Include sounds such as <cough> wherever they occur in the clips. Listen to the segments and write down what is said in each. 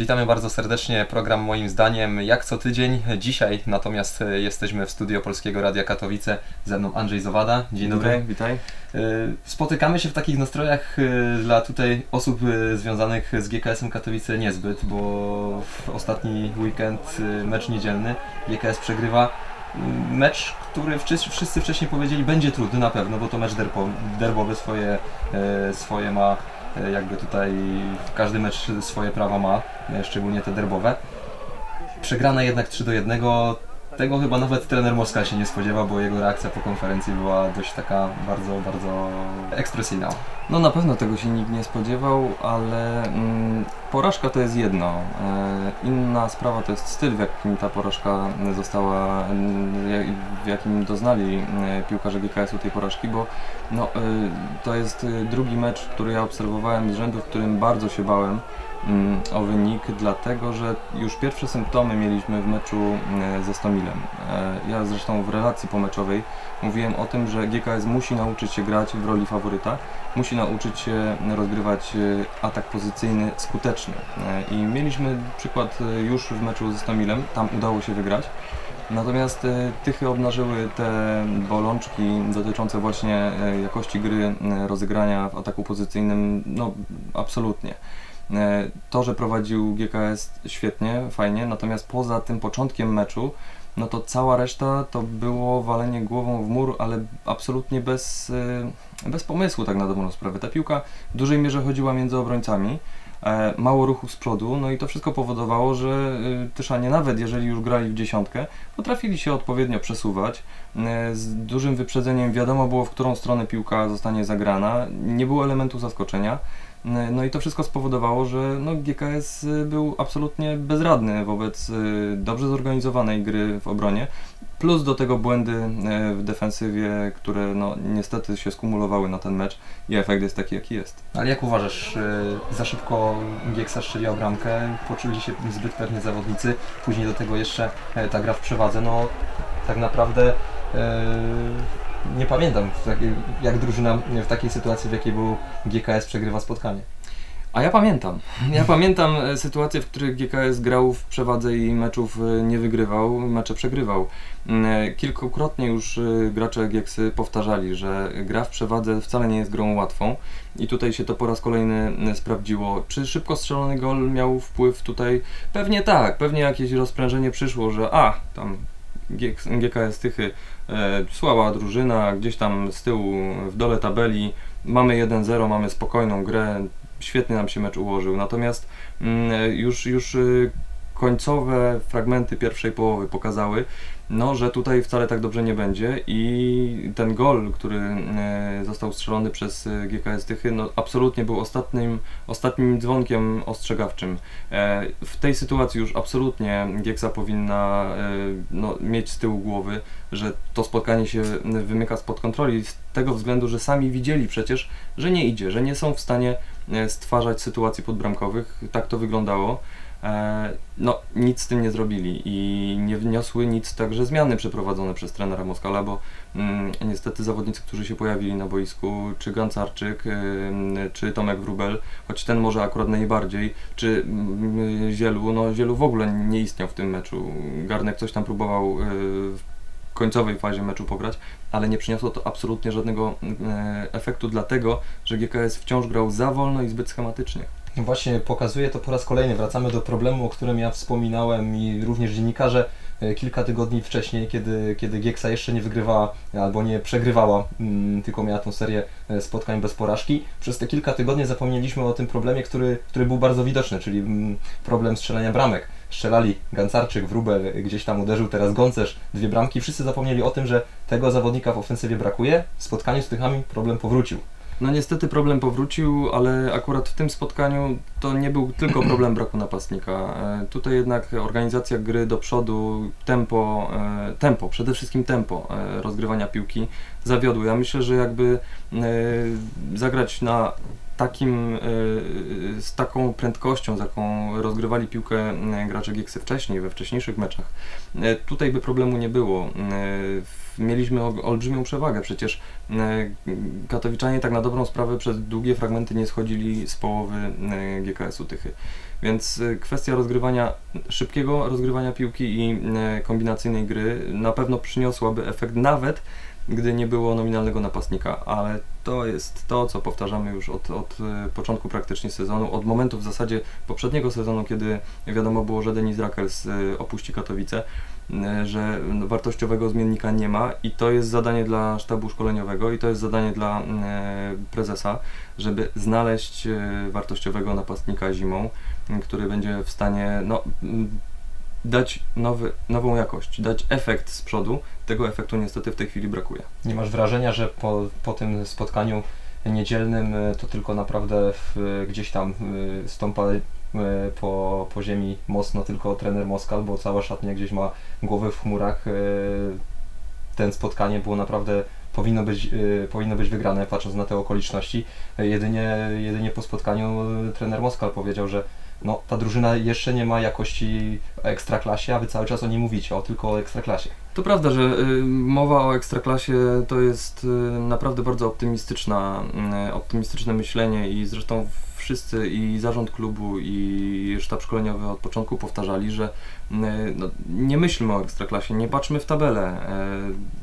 Witamy bardzo serdecznie. Program moim zdaniem jak co tydzień. Dzisiaj natomiast e, jesteśmy w studio Polskiego Radia Katowice. Ze mną Andrzej Zowada. Dzień dobry. Witaj. E, Spotykamy się w takich nastrojach e, dla tutaj osób związanych z GKS-em Katowice niezbyt, bo w ostatni weekend mecz niedzielny GKS przegrywa. M, Mecz, który wszyscy, wcześniej powiedzieli będzie trudny na pewno, bo to mecz derbo, derbowy swoje, swoje ma jakby tutaj każdy mecz swoje prawa ma, e, szczególnie te derbowe. Przegrana jednak 3 do 1. Tego chyba nawet trener Moskal się nie spodziewał, bo jego reakcja po konferencji była dość taka bardzo, bardzo ekspresyjna. No na pewno tego się nikt nie spodziewał, ale mm, porażka to jest jedno. E, inna sprawa to jest styl, w jakim ta porażka została, jak- w jakim doznali e, piłkarze GKS-u tej porażki, bo no, e, to jest e, drugi mecz, który ja obserwowałem z rzędu, w którym bardzo się bałem mm, o wynik, dlatego że już pierwsze symptomy mieliśmy w meczu e, ze Stomilem. E, Ja zresztą w relacji pomeczowej mówiłem o tym, że GKS musi nauczyć się grać w roli faworyta, musi nauczyć się rozgrywać e, atak pozycyjny skuteczny. E, I mieliśmy przykład e, już w meczu ze Stomilem, tam udało się wygrać. Natomiast e, Tychy obnażyły te bolączki dotyczące właśnie jakości gry, rozegrania w ataku pozycyjnym, no absolutnie. To, że prowadził GKS świetnie, fajnie, natomiast poza tym początkiem meczu, no to cała reszta to było walenie głową w mur, ale absolutnie bez, bez pomysłu tak na dobrą sprawę. Ta piłka w dużej mierze chodziła między obrońcami, mało ruchów z przodu, no i to wszystko powodowało, że e, Tyszanie nawet jeżeli już grali w dziesiątkę, potrafili się odpowiednio przesuwać. E, Z dużym wyprzedzeniem wiadomo było, w którą stronę piłka zostanie zagrana, nie było elementu zaskoczenia. E, No i to wszystko spowodowało, że no, GKS y, był absolutnie bezradny wobec y, dobrze zorganizowanej gry w obronie, plus do tego błędy e, w defensywie, które no, niestety się skumulowały na ten mecz i efekt jest taki, jaki jest. Ale jak uważasz, e, za szybko Gieksa strzeliła bramkę, poczuli się zbyt pewnie zawodnicy, później do tego jeszcze e, ta gra w przewadze, no tak naprawdę nie pamiętam jak drużyna w takiej sytuacji, w jakiej był GKS przegrywa spotkanie. A ja pamiętam. Ja pamiętam e, sytuacje, w których GKS grał w przewadze i meczów e, nie wygrywał, mecze przegrywał. Mm, e, Kilkukrotnie już gracze Gieksy powtarzali, że gra w przewadze wcale nie jest grą łatwą i tutaj się to po raz kolejny sprawdziło. Czy szybko strzelony gol miał wpływ tutaj? Pewnie tak, pewnie jakieś rozprężenie przyszło, że a, tam GKS Tychy, e, słaba drużyna, gdzieś tam z tyłu w dole tabeli, mamy 1-0, mamy spokojną grę, świetnie nam się mecz ułożył. Natomiast mm, już, już y, końcowe fragmenty pierwszej połowy pokazały, no, że tutaj wcale tak dobrze nie będzie i ten gol, który e, został strzelony przez e, GKS Tychy, no, absolutnie był ostatnim, ostatnim dzwonkiem ostrzegawczym. E, w tej sytuacji już absolutnie Gieksa powinna no, mieć z tyłu głowy, że to spotkanie się wymyka spod kontroli z tego względu, że sami widzieli przecież, że nie idzie, że nie są w stanie stwarzać sytuacji podbramkowych. Tak to wyglądało. E, No, nic z tym nie zrobili i nie wniosły nic także zmiany przeprowadzone przez trenera Moskala, bo mm, niestety zawodnicy, którzy się pojawili na boisku, czy Gancarczyk, ym, czy Tomek Wróbel, choć ten może akurat najbardziej, czy mm, Zielu, no Zielu w ogóle nie istniał w tym meczu. Garnek coś tam próbował y, końcowej fazie meczu pograć, ale nie przyniosło to absolutnie żadnego e, efektu, dlatego że GKS wciąż grał za wolno i zbyt schematycznie. No Właśnie pokazuje to po raz kolejny. Wracamy do problemu, o którym ja wspominałem i również dziennikarze kilka tygodni wcześniej, kiedy, kiedy Gieksa jeszcze nie wygrywała albo nie przegrywała, mm, tylko miała tą serię e, spotkań bez porażki. Przez te kilka tygodni zapomnieliśmy o tym problemie, który, który był bardzo widoczny, czyli mm, problem strzelania bramek. Strzelali Gancarczyk, Wróbel, gdzieś tam uderzył teraz Gącerz, dwie bramki. Wszyscy zapomnieli o tym, że tego zawodnika w ofensywie brakuje. W spotkaniu z Tychami problem powrócił. No niestety problem powrócił, ale akurat w tym spotkaniu to nie był tylko <clears throat> problem braku napastnika. E, Tutaj jednak organizacja gry do przodu, tempo, e, tempo, przede wszystkim tempo e, rozgrywania piłki zawiodły. Ja myślę, że jakby zagrać na takim, y, z taką prędkością, z jaką rozgrywali piłkę y, gracze Gieksy wcześniej, we wcześniejszych meczach, y, tutaj by problemu nie było. Mieliśmy ol- olbrzymią przewagę, przecież katowiczanie tak na dobrą sprawę przez długie fragmenty nie schodzili z połowy GKS-u Tychy. Więc kwestia rozgrywania, szybkiego rozgrywania piłki i kombinacyjnej gry na pewno przyniosłaby efekt nawet gdy nie było nominalnego napastnika, ale to jest to, co powtarzamy już od, od e, początku praktycznie sezonu, od momentu w zasadzie poprzedniego sezonu, kiedy wiadomo było, że Denis Rakels e, opuści Katowice, e, że no, wartościowego zmiennika nie ma i to jest zadanie dla sztabu szkoleniowego i to jest zadanie dla prezesa, żeby znaleźć wartościowego napastnika zimą, który będzie w stanie no, dać nowy, nową jakość, dać efekt z przodu. Tego efektu niestety w tej chwili brakuje. Nie masz wrażenia, że po, po tym spotkaniu niedzielnym y, to tylko naprawdę w, gdzieś tam y, stąpa po, po ziemi mocno tylko trener Moskal, bo cała szatnia gdzieś ma głowę w chmurach. Ten spotkanie było naprawdę powinno być, y, powinno być wygrane, patrząc na te okoliczności. Y, Jedynie, jedynie po spotkaniu y, trener Moskal powiedział, że no, ta drużyna jeszcze nie ma jakości ekstraklasie, a wy cały czas o niej mówicie, o tylko o ekstraklasie. To prawda, że y, mowa o ekstraklasie to jest y, naprawdę bardzo optymistyczna, optymistyczne myślenie i zresztą wszyscy i zarząd klubu i sztab szkoleniowy od początku powtarzali, że no, nie myślmy o ekstraklasie, nie patrzmy w tabelę.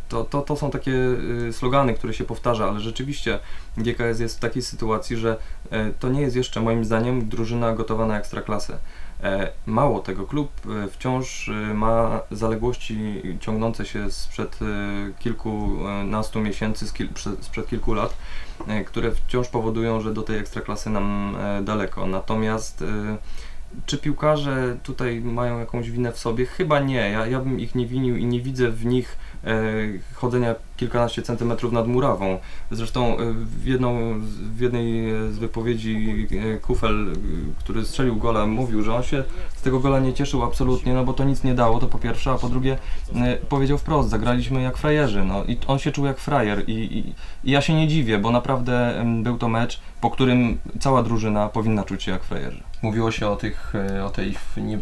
To, to, to są takie y, slogany, które się powtarza, ale rzeczywiście GKS jest w takiej sytuacji, że y, to nie jest jeszcze moim zdaniem drużyna gotowa na ekstraklasę. E, Mało tego, klub e, wciąż e, ma zaległości ciągnące się sprzed e, kilkunastu miesięcy, sprzed kilku lat, e, które wciąż powodują, że do tej ekstraklasy nam e, daleko. Natomiast e, czy piłkarze tutaj mają jakąś winę w sobie? Chyba nie. Ja, ja bym ich nie winił i nie widzę w nich e, chodzenia kilkanaście centymetrów nad murawą. Zresztą e, w, jedną, w jednej e, z wypowiedzi e, Kufel, który strzelił gola, mówił, że on się z tego gola nie cieszył absolutnie, no bo to nic nie dało, to po pierwsze, a po drugie powiedział wprost, zagraliśmy jak frajerzy, no i on się czuł jak frajer i, i, i ja się nie dziwię, bo naprawdę był to mecz, po którym cała drużyna powinna czuć się jak frajerzy. Mówiło się o, tych, o tej, nie,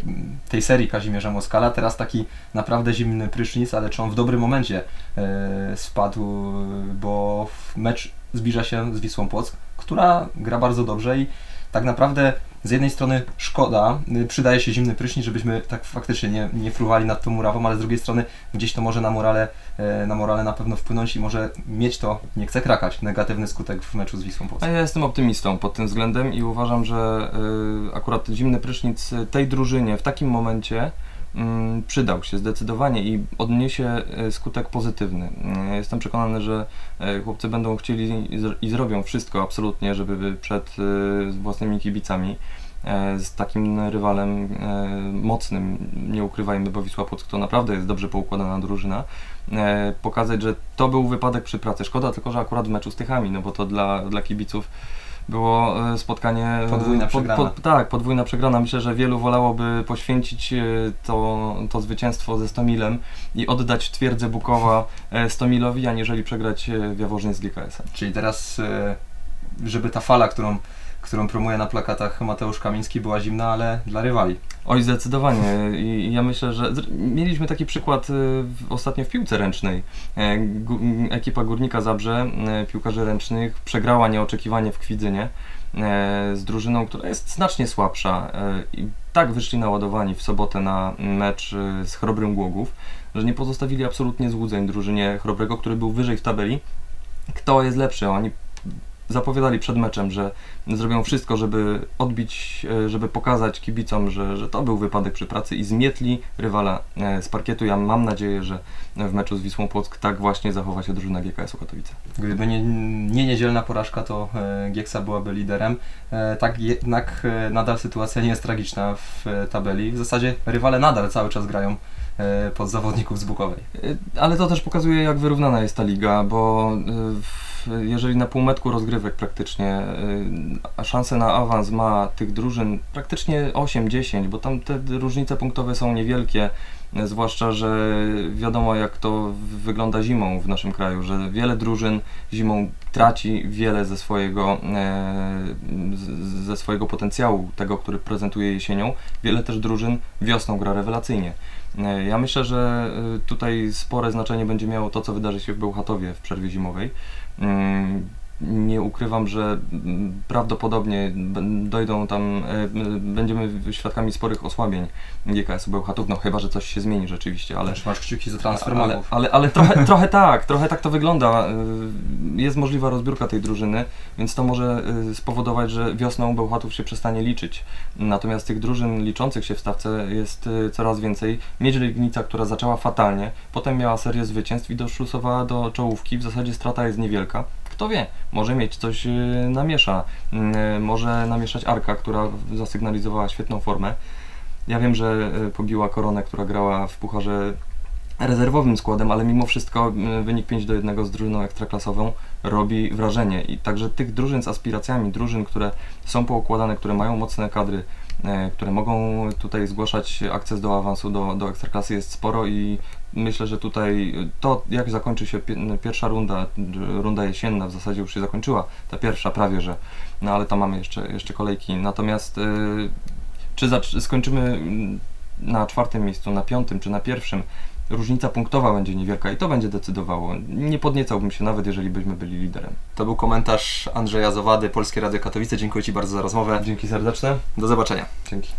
tej serii Kazimierza Moskala, teraz taki naprawdę zimny prysznic, ale czy on w dobrym momencie e, spadł, bo mecz zbliża się z Wisłą Płock, która gra bardzo dobrze i tak naprawdę z jednej strony szkoda, y, przydaje się zimny prysznic, żebyśmy tak faktycznie nie, nie fruwali nad tą murawą, ale z drugiej strony gdzieś to może na morale, e, na morale na pewno wpłynąć i może mieć to, nie chcę krakać, negatywny skutek w meczu z Wisłą. A ja jestem optymistą pod tym względem i uważam, że y, akurat zimny prysznic tej drużynie w takim momencie przydał się zdecydowanie i odniesie y, skutek pozytywny. Y, Jestem przekonany, że y, chłopcy będą chcieli i zr- i zrobią wszystko absolutnie, żeby by przed y, własnymi kibicami e, z takim rywalem e, mocnym, nie ukrywajmy, bo Wisła Płock to naprawdę jest dobrze poukładana drużyna, e, pokazać, że to był wypadek przy pracy. Szkoda tylko, że akurat w meczu z Tychami, no bo to dla, dla kibiców było e, spotkanie... e, Podwójna przegrana. tak, podwójna przegrana. Myślę, że wielu wolałoby poświęcić e, to, to zwycięstwo ze Stomilem i oddać twierdzę Bukowa Stomilowi, aniżeli przegrać w Jaworznie z GKS-em. Czyli teraz, żeby ta fala, którą, którą promuje na plakatach Mateusz Kamiński, była zimna, ale dla rywali. Oj, zdecydowanie. I ja myślę, że mieliśmy taki przykład y, ostatnio w piłce ręcznej. E, Ekipa Górnika Zabrze, e, piłkarzy ręcznych, przegrała nieoczekiwanie w Kwidzynie e, z drużyną, która jest znacznie słabsza. I tak wyszli naładowani w sobotę na mecz z Chrobrym Głogów, że nie pozostawili absolutnie złudzeń drużynie Chrobrego, który był wyżej w tabeli. Kto jest lepszy? Oni zapowiadali przed meczem, że zrobią wszystko, żeby odbić, e, żeby pokazać kibicom, że, że to był wypadek przy pracy i zmietli rywala e, z parkietu. Ja mam nadzieję, że w meczu z Wisłą Płock tak właśnie zachowa się drużyna GKS-u Katowice. Gdyby nie, nie niedzielna porażka, to e, Gieksa byłaby liderem. Tak jednak nadal sytuacja nie jest tragiczna w tabeli. W zasadzie rywale nadal cały czas grają pod zawodników z Bukowej. E, Ale to też pokazuje, jak wyrównana jest ta liga, bo e, jeżeli na półmetku rozgrywek praktycznie e, szanse na awans ma tych drużyn praktycznie 8-10, bo tam te różnice punktowe są niewielkie. E, Zwłaszcza, że wiadomo jak to wygląda zimą w naszym kraju, że wiele drużyn zimą traci wiele ze swojego, e, ze swojego potencjału, tego, który prezentuje jesienią. Wiele też drużyn wiosną gra rewelacyjnie. E, Ja myślę, że e, tutaj spore znaczenie będzie miało to, co wydarzy się w Bełchatowie w przerwie zimowej. Ukrywam, że mm, prawdopodobnie dojdą tam, e, będziemy świadkami sporych osłabień GKS-u Bełchatów, no chyba, że coś się zmieni rzeczywiście, ale Też masz kciuki za transfer ale, ale, ale trochę, <laughs> trochę tak, trochę tak to wygląda. Y, Jest możliwa rozbiórka tej drużyny, więc to może y, spowodować, że wiosną Bełchatów się przestanie liczyć. Natomiast tych drużyn liczących się w stawce jest coraz więcej. Miedź Legnica, która zaczęła fatalnie, potem miała serię zwycięstw i doszlusowała do czołówki. W zasadzie strata jest niewielka. Kto wie, może mieć coś y, namiesza. Y, Może namieszać Arka, która zasygnalizowała świetną formę. Ja wiem, że y, pobiła koronę, która grała w pucharze rezerwowym składem, ale mimo wszystko y, wynik 5 do 1 z drużyną ekstraklasową robi wrażenie. I także tych drużyn z aspiracjami, drużyn, które są poukładane, które mają mocne kadry, e, które mogą tutaj zgłaszać akces do awansu do, do ekstraklasy jest sporo i myślę, że tutaj to jak zakończy się pi- pierwsza runda, runda jesienna w zasadzie już się zakończyła, ta pierwsza prawie, że no ale tam mamy jeszcze, jeszcze kolejki. Natomiast y, czy skończymy mm, na czwartym miejscu, na piątym czy na pierwszym, różnica punktowa będzie niewielka i to będzie decydowało. Nie podniecałbym się nawet, jeżeli byśmy byli liderem. To był komentarz Andrzeja Zawady, Polskie Radio Katowice. Dziękuję Ci bardzo za rozmowę. Dzięki serdeczne. Do zobaczenia. Dzięki.